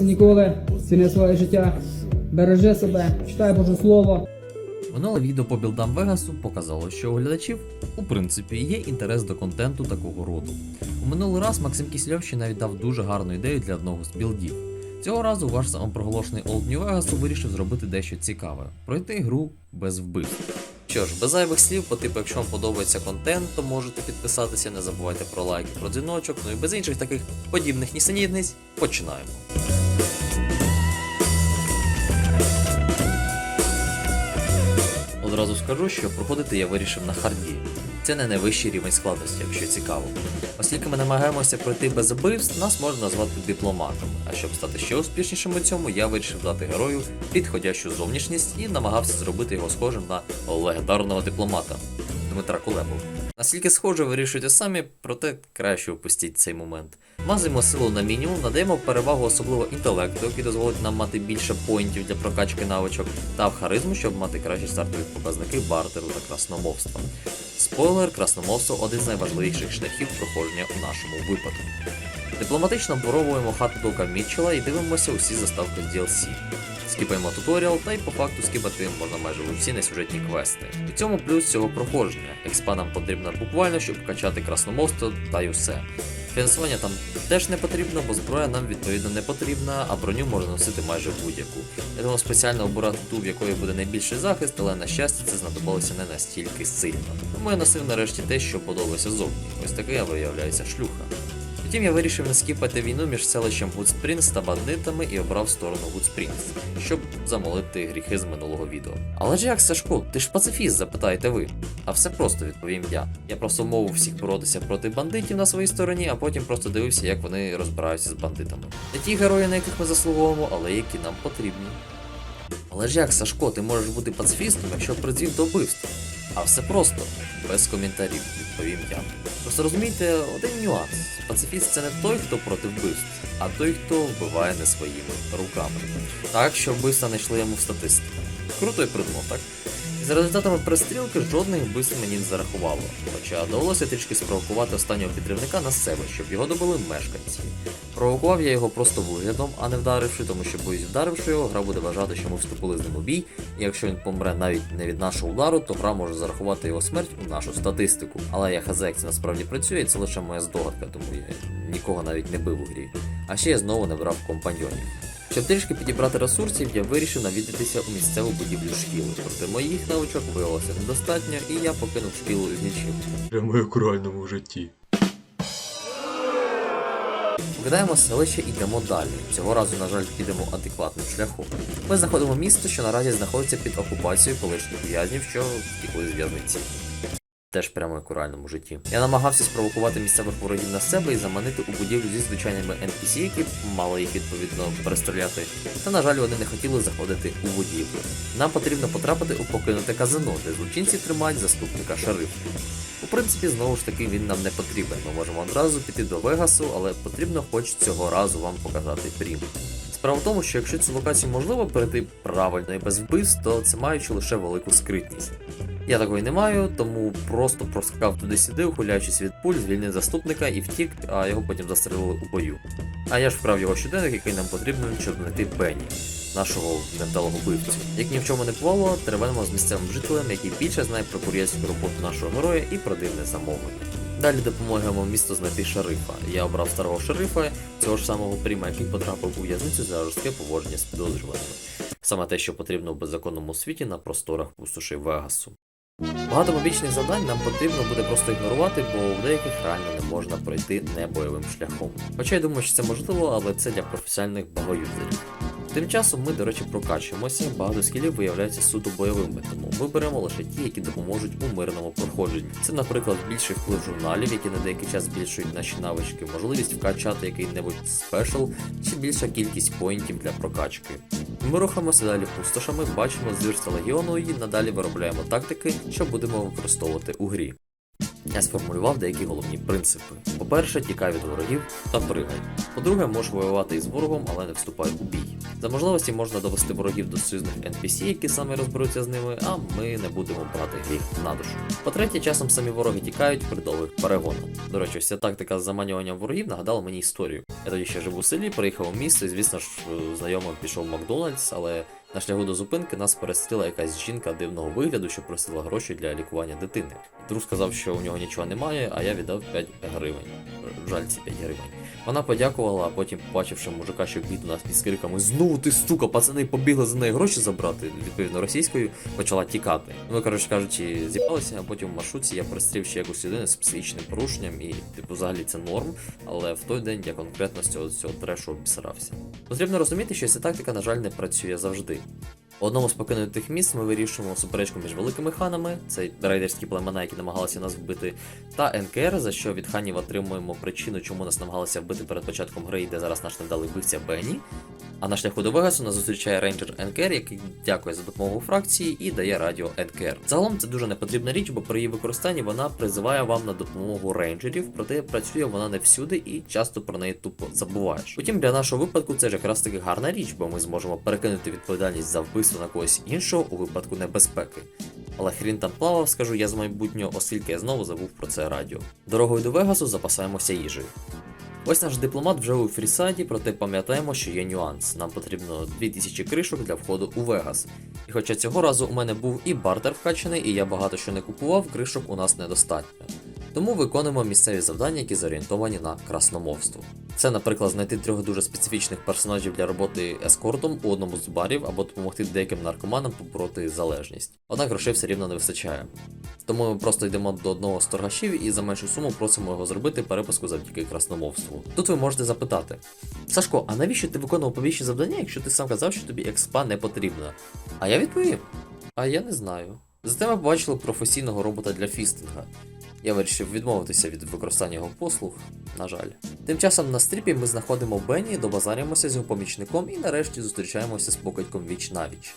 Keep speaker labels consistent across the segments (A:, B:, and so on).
A: Ніколи, ціни своє життя, бережи себе, читай Боже Слово.
B: Минуле відео по білдам Вегасу показало, що у глядачів, у принципі, є інтерес до контенту такого роду. У минулий раз Максим Кисльов навіть дав дуже гарну ідею для одного з білдів. Цього разу ваш самопроголошений Old New Vegas вирішив зробити дещо цікаве пройти гру без вбивств. Що ж, без зайвих слів, по типу, якщо вам подобається контент, то можете підписатися, не забувайте про лайки, про дзвіночок, ну і без інших таких подібних нісенітниць починаємо. Одразу скажу, що проходити я вирішив на харді. Це не найвищий рівень складності, якщо цікаво. Оскільки ми намагаємося пройти без убивств, нас можна назвати дипломатом. А щоб стати ще успішнішим у цьому, я вирішив дати герою підходящу зовнішність і намагався зробити його схожим на легендарного дипломата Дмитра Кулебу. Наскільки схоже, вирішуйте самі, проте краще опустіть цей момент. Мазимо силу на мінімум, надаємо перевагу особливо інтелекту, який дозволить нам мати більше поінтів для прокачки навичок, та в харизму, щоб мати кращі стартові показники бартеру та красномовства. Спойлер, красномовство один з найважливіших шляхів проходження у нашому випадку. Дипломатично обворовуємо хату Дока Мітчела і дивимося усі заставки з DLC. Скіпаємо туторіал, та й по факту скіпати можна майже усі несюжетні квести. У цьому плюс цього проходження. Експа нам потрібна буквально, щоб качати красномовство та й усе. Фінансування там теж не потрібно, бо зброя нам відповідно не потрібна, а броню можна носити майже будь-яку. Я думав спеціально обирати ту, в якої буде найбільший захист, але на щастя це знадобилося не настільки сильно. Тому я носив нарешті те, що подобалося зовні. Ось таке виявляється шлюха. Втім, я вирішив не скіпати війну між селищем Гудспрінс та бандитами і обрав сторону Гудспрінс, щоб замолити гріхи з минулого відео. Але ж як Сашко, ти ж пацифіст, запитаєте ви. А все просто відповім я. Я просто вмовив всіх боротися проти бандитів на своїй стороні, а потім просто дивився, як вони розбираються з бандитами. Не ті герої, на яких ми заслуговуємо, але які нам потрібні. Але ж як, Сашко, ти можеш бути пацифістом, якщо призвів до вбивства? А все просто, без коментарів, відповім я. Просто розумієте, один нюанс. Пацифіст це не той, хто проти вбивств, а той, хто вбиває не своїми руками. Так, що вбивства не йшли йому в статистику. Круто і придумав, так? За результатами перестрілки жодних вбивств мені не зарахувало, хоча довелося трішки спровокувати останнього підривника на себе, щоб його добили мешканці. Провокував я його просто виглядом, а не вдаривши, тому що боюсь, вдаривши його, гра буде вважати, що ми вступили з ним у бій, і якщо він помре навіть не від нашого удару, то гра може зарахувати його смерть у нашу статистику. Але я хз, як це насправді працює, це лише моя здогадка, тому я нікого навіть не бив у грі. А ще я знову не брав компаньйонів. Щоб трішки підібрати ресурсів, я вирішив навідатися у місцеву будівлю шкіли. Проте моїх навичок виявилося недостатньо, і я покинув шкілу з нічим.
C: Прямо як у реальному житті.
B: Покидаємо селище і йдемо далі. Цього разу, на жаль, підемо адекватним шляхом. Ми знаходимо місто, що наразі знаходиться під окупацією колишніх в'язнів, що втікли з в'язниці. Теж прямо як у реальному житті. Я намагався спровокувати місцевих ворогів на себе і заманити у будівлю зі звичайними NPC, які мали їх відповідно перестріляти. Та, на жаль, вони не хотіли заходити у будівлю. Нам потрібно потрапити у покинуте казино, де злочинці тримають заступника шерифа. У принципі, знову ж таки, він нам не потрібен. Ми можемо одразу піти до Вегасу, але потрібно хоч цього разу вам показати прім. Справа в тому, що якщо цю локацію можливо перейти правильно і без вбивств, то це маючи лише велику скритність. Я такої не маю, тому просто проскакав туди-сюди, ухиляючись від пуль, звільнив заступника і втік, а його потім застрелили у бою. А я ж вкрав його щоденник, який нам потрібен, щоб знайти Бенні, нашого невдалого вбивцю. Як ні в чому не бувало, теревенимо з місцевим жителем, який більше знає про кур'єрську роботу нашого героя і про дивне замовлення. Далі допомагаємо місту знайти шерифа. Я обрав старого шерифа, цього ж самого пріма, який потрапив у в'язницю за жорстке поводження з підозрюваними. Саме те, що потрібно в беззаконному світі на просторах пустоші Вегасу. Багато побічних завдань нам потрібно буде просто ігнорувати, бо в деяких реально не можна пройти не бойовим шляхом. Хоча я думаю, що це можливо, але це для професіональних багоюзерів. Тим часом ми, до речі, прокачуємося, багато скілів виявляються суто бойовими, тому виберемо лише ті, які допоможуть у мирному проходженні. Це, наприклад, більший вплив журналів, які на деякий час збільшують наші навички, можливість вкачати який-небудь спешл, чи більша кількість поінтів для прокачки. Ми рухаємося далі пустошами, бачимо звірства легіону і надалі виробляємо тактики, що будемо використовувати у грі. Я сформулював деякі головні принципи. По-перше, тікай від ворогів та пригай. По-друге, можеш воювати із ворогом, але не вступай у бій. За можливості можна довести ворогів до союзних NPC, які саме розберуться з ними, а ми не будемо брати гріх на душу. По-третє, часом самі вороги тікають при довгих перегонах. До речі, вся тактика з заманюванням ворогів нагадала мені історію. Я тоді ще жив у селі, приїхав у місто, і звісно ж, е, знайомий пішов в Макдональдс, але на шляху до зупинки нас перестріла якась жінка дивного вигляду, що просила гроші для лікування дитини. Друг сказав, що у нього нічого немає, а я віддав 5 гривень. Жаль, ці 5 гривень. Вона подякувала, а потім, побачивши мужика, що бід у нас із криками Знову ти сука, пацани побігли за неї гроші забрати, відповідно російською, почала тікати. Ну, Ми, коротше кажучи, зібралися, а потім в маршрутці я пристрів ще якусь людину з психічним порушенням, і, типу, взагалі це норм, але в той день я конкретно з цього, цього трешу обісрався. Потрібно розуміти, що ця тактика, на жаль, не працює завжди людей. У одному з покинутих міст ми вирішуємо суперечку між великими ханами, це рейдерські племена, які намагалися нас вбити, та НКР, за що від ханів отримуємо причину, чому нас намагалися вбити перед початком гри, де зараз наш невдалий вбивця Бенні. А на шляху до Вегасу нас зустрічає рейнджер НКР, який дякує за допомогу фракції і дає радіо НКР. Загалом це дуже непотрібна річ, бо при її використанні вона призиває вам на допомогу рейнджерів, проте працює вона не всюди і часто про неї тупо забуваєш. Утім, для нашого випадку це ж якраз таки гарна річ, бо ми зможемо перекинути відповідальність за вбивство на когось іншого у випадку небезпеки. Але хрін там плавав, скажу я з майбутнього, оскільки я знову забув про це радіо. Дорогою до Вегасу запасаємося їжею. Ось наш дипломат вже у фрісайді, проте пам'ятаємо, що є нюанс. Нам потрібно 2000 кришок для входу у Вегас. І хоча цього разу у мене був і бартер вкачаний, і я багато що не купував, кришок у нас недостатньо. Тому виконуємо місцеві завдання, які зорієнтовані на красномовство. Це, наприклад, знайти трьох дуже специфічних персонажів для роботи ескортом у одному з барів або допомогти деяким наркоманам побороти залежність. Однак грошей все рівно не вистачає. Тому ми просто йдемо до одного з торгашів і за меншу суму просимо його зробити перепуску завдяки красномовству. Тут ви можете запитати: Сашко, а навіщо ти виконував побічні завдання, якщо ти сам казав, що тобі експа не потрібна? А я відповім: А я не знаю. Зате ми побачили професійного робота для фістинга. Я вирішив відмовитися від використання його послуг, на жаль. Тим часом на стріпі ми знаходимо Бенні, добазарюємося з його помічником і нарешті зустрічаємося з покидьком віч навіч.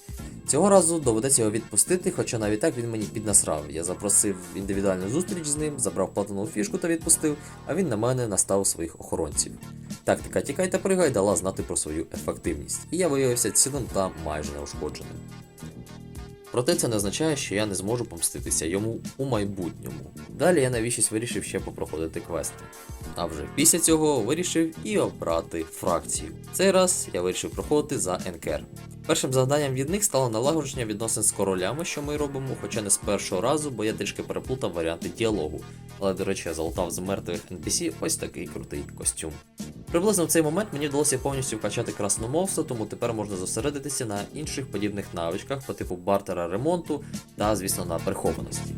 B: Цього разу доведеться його відпустити, хоча навіть так він мені піднасрав. Я запросив індивідуальну зустріч з ним, забрав платину фішку та відпустив, а він на мене наставив своїх охоронців. Тактика тікай та пригай дала знати про свою ефективність, і я виявився цілим та майже неушкодженим. Проте це не означає, що я не зможу помститися йому у майбутньому. Далі я навіщось вирішив ще попроходити квести. А вже після цього вирішив і обрати фракцію. Цей раз я вирішив проходити за НКР. Першим завданням від них стало налагодження відносин з королями, що ми робимо, хоча не з першого разу, бо я трішки переплутав варіанти діалогу. Але, до речі, я залутав з мертвих NPC ось такий крутий костюм. Приблизно в цей момент мені вдалося повністю вкачати красномовство, тому тепер можна зосередитися на інших подібних навичках по типу бартера ремонту та, звісно, на прихованості.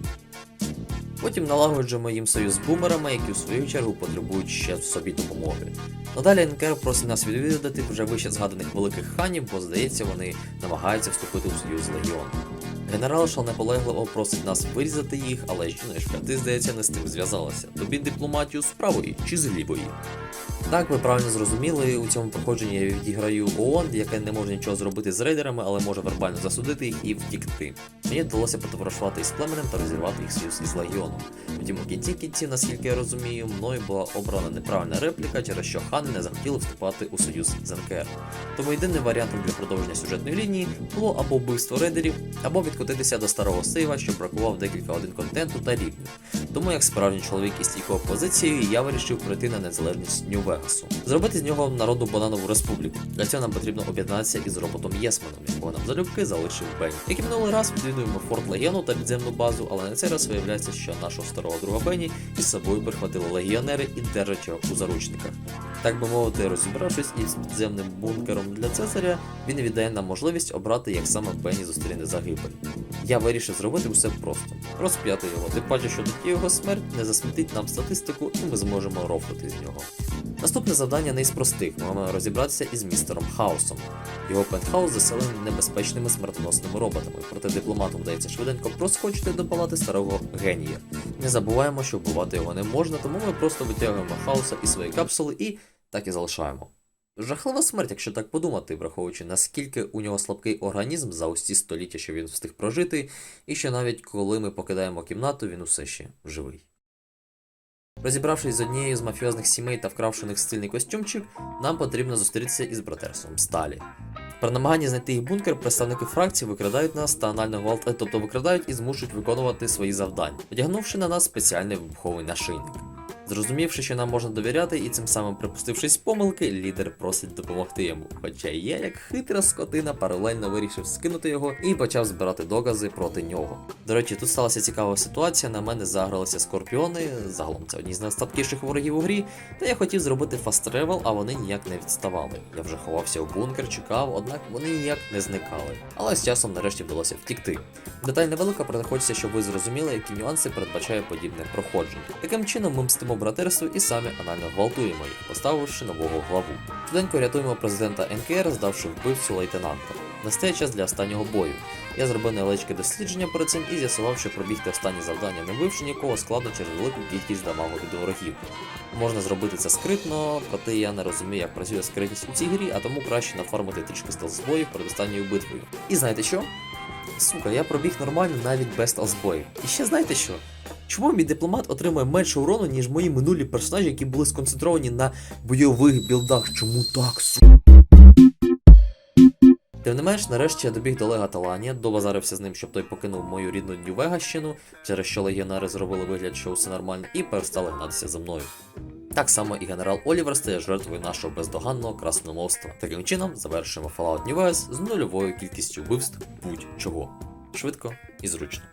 B: Потім налагоджуємо їм союз з бумерами, які в свою чергу потребують ще в собі допомоги. Надалі НКР просить нас відвідати вже вище згаданих великих ханів, бо здається, вони намагаються вступити у союз з легіоном. Генерал Шал наполегливо просить нас вирізати їх, але жіночка, ти, здається, не з тим зв'язалася. Тобі дипломатію з правої чи з лівої? Так, ви правильно зрозуміли, у цьому проходженні я відіграю ООН, яке не може нічого зробити з рейдерами, але може вербально засудити їх і втікти. Мені вдалося потоваришувати із племенем та розірвати їх союз із легіоном. Втім, у кінці кінців, наскільки я розумію, мною була обрана неправильна репліка, через що хани не захотіли вступати у союз з НКР. Тому єдиним варіантом для продовження сюжетної лінії було або вбивство рейдерів, або відкотитися до старого сейва, що бракував декілька годин контенту та рівнів. Тому як справжній чоловік із стійкою позицією, я вирішив прийти на незалежність Нью-Вегасу. Зробити з нього народну бананову республіку. Для цього нам потрібно об'єднатися із роботом Єсменом, якого нам залюбки залишив Бенні. Як і минулий раз відвідуємо Форт Легіону та підземну базу, але на цей раз виявляється, що нашого старого друга Бенні із собою прихватили легіонери і держать його у заручниках. Так би мовити, розібравшись із підземним бункером для Цезаря, він віддає нам можливість обрати, як саме Бенні зустріне загибель. Я вирішив зробити усе просто: розп'яти його, тим паче, що тоді його смерть не засмітить нам статистику, і ми зможемо рофлити з нього. Наступне завдання не із простих. Ми маємо розібратися із містером Хаусом. Його пентхаус заселений небезпечними смертоносними роботами, проте дипломату вдається швиденько проскочити до палати старого генія. Не забуваємо, що вбивати його не можна, тому ми просто витягуємо хаоса із своєї капсули і так і залишаємо. Жахлива смерть, якщо так подумати, враховуючи наскільки у нього слабкий організм за ці століття, що він встиг прожити, і що навіть коли ми покидаємо кімнату, він усе ще живий. Розібравшись з однією з мафіозних сімей та вкравши них стильний костюмчик, нам потрібно зустрітися із братерством Сталі. При намаганні знайти їх бункер, представники фракції викрадають нас та анально гвалт, тобто викрадають і змушують виконувати свої завдання, одягнувши на нас спеціальний вибуховий нашийник. Зрозумівши, що нам можна довіряти, і цим самим припустившись помилки, лідер просить допомогти йому. Хоча я, як хитра скотина, паралельно вирішив скинути його і почав збирати докази проти нього. До речі, тут сталася цікава ситуація. На мене загралися скорпіони. Загалом це одні з найслабкіших ворогів у грі. Та я хотів зробити фаст тревел, а вони ніяк не відставали. Я вже ховався в бункер, чекав, однак вони ніяк не зникали. Але з часом нарешті вдалося втікти. Деталь невелика, проте хочеться, щоб ви зрозуміли, які нюанси передбачає подібне проходження. Таким чином ми мстимо братерству і самі анально гвалтуємо їх, поставивши нового главу. Швиденько рятуємо президента НКР, здавши вбивцю лейтенанта. Настає час для останнього бою. Я зробив невеличке дослідження перед цим і з'ясував, що пробігти останні завдання, не вбивши нікого, складно через велику кількість дамагу від ворогів. Можна зробити це скритно, проте я не розумію, як працює скритність у цій грі, а тому краще нафармити трішки стелсбоїв перед останньою битвою. І знаєте що? Сука, я пробіг нормально навіть без стелсбоїв. І ще знаєте що? Чому мій дипломат отримує менше урону, ніж мої минулі персонажі, які були сконцентровані на бойових білдах? Чому так, сука? Тим не менш, нарешті я добіг до Лега Таланія, добазарився з ним, щоб той покинув мою рідну Нью-Вегащину, через що легіонари зробили вигляд, що все нормально, і перестали гнатися за мною. Так само і генерал Олівер стає жертвою нашого бездоганного красномовства. Таким чином завершуємо Fallout New Vegas з нульовою кількістю вбивств будь-чого. Швидко і зручно.